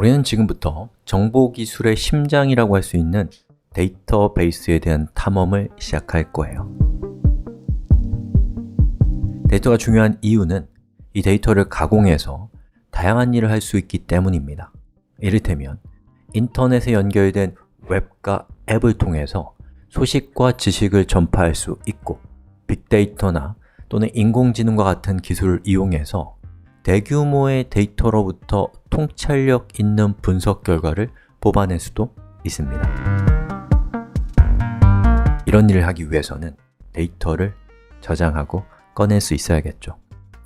우리는 지금부터 정보기술의 심장이라고 할 수 있는 데이터베이스에 대한 탐험을 시작할 거예요. 데이터가 중요한 이유는 이 데이터를 가공해서 다양한 일을 할 수 있기 때문입니다. 이를테면 인터넷에 연결된 웹과 앱을 통해서 소식과 지식을 전파할 수 있고 빅데이터나 또는 인공지능과 같은 기술을 이용해서 대규모의 데이터로부터 통찰력 있는 분석 결과를 뽑아낼 수도 있습니다. 이런 일을 하기 위해서는 데이터를 저장하고 꺼낼 수 있어야겠죠.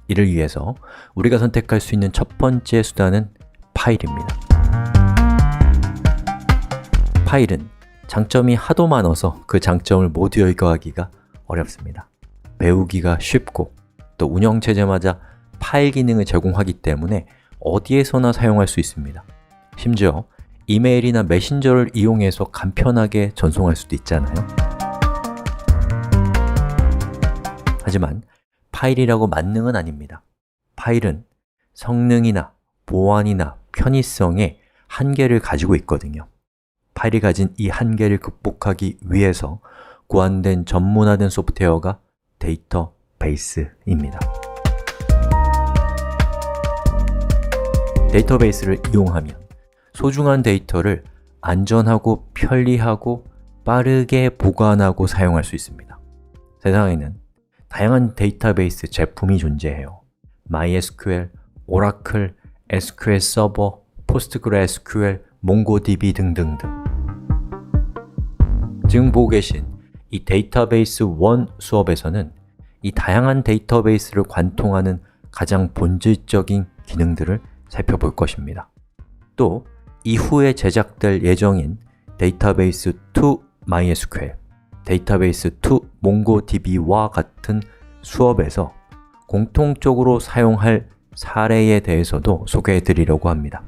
이를 위해서 우리가 선택할 수 있는 첫 번째 수단은 파일입니다. 파일은 장점이 하도 많아서 그 장점을 모두 열거하기가 어렵습니다. 배우기가 쉽고 또 운영체제마다 파일 기능을 제공하기 때문에 어디에서나 사용할 수 있습니다. 심지어 이메일이나 메신저를 이용해서 간편하게 전송할 수도 있잖아요. 하지만 파일이라고 만능은 아닙니다. 파일은 성능이나 보안이나 편의성에 한계를 가지고 있거든요. 파일이 가진 이 한계를 극복하기 위해서 고안된 전문화된 소프트웨어가 데이터베이스입니다 데이터베이스를 이용하면 소중한 데이터를 안전하고 편리하고 빠르게 보관하고 사용할 수 있습니다. 세상에는 다양한 데이터베이스 제품이 존재해요. MySQL, Oracle, SQL 서버, PostgreSQL, MongoDB 등등등. 지금 보고 계신 이 데이터베이스 1 수업에서는 이 다양한 데이터베이스를 관통하는 가장 본질적인 기능들을 살펴볼 것입니다. 또 이후에 제작될 예정인 데이터베이스 2 MySQL, 데이터베이스 2 MongoDB와 같은 수업에서 공통적으로 사용할 사례에 대해서도 소개해 드리려고 합니다.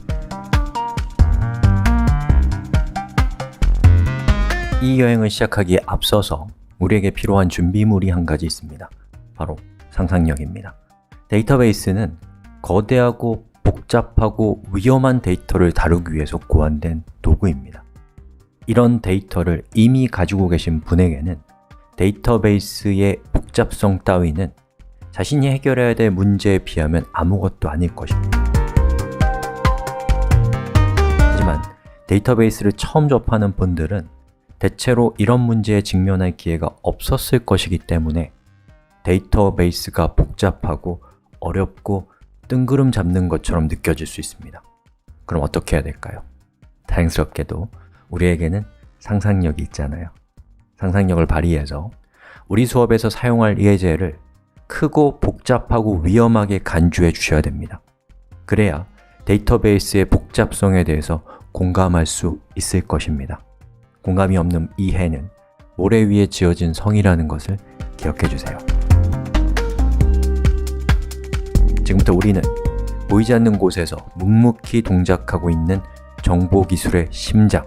이 여행을 시작하기에 앞서서 우리에게 필요한 준비물이 한 가지 있습니다. 바로 상상력입니다. 데이터베이스는 거대하고 복잡하고 위험한 데이터를 다루기 위해서 고안된 도구입니다. 이런 데이터를 이미 가지고 계신 분에게는 데이터베이스의 복잡성 따위는 자신이 해결해야 될 문제에 비하면 아무것도 아닐 것입니다. 하지만 데이터베이스를 처음 접하는 분들은 대체로 이런 문제에 직면할 기회가 없었을 것이기 때문에 데이터베이스가 복잡하고 어렵고 뜬구름 잡는 것처럼 느껴질 수 있습니다. 그럼 어떻게 해야 될까요? 다행스럽게도 우리에게는 상상력이 있잖아요. 상상력을 발휘해서 우리 수업에서 사용할 예제를 크고 복잡하고 위험하게 간주해 주셔야 됩니다. 그래야 데이터베이스의 복잡성에 대해서 공감할 수 있을 것입니다. 공감이 없는 이 해는 모래 위에 지어진 성이라는 것을 기억해 주세요 지금부터 우리는 보이지 않는 곳에서 묵묵히 동작하고 있는 정보 기술의 심장,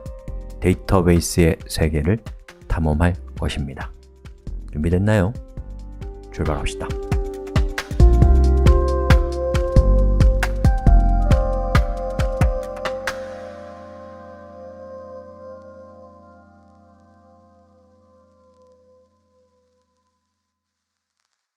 데이터베이스의 세계를 탐험할 것입니다 준비됐나요? 출발합시다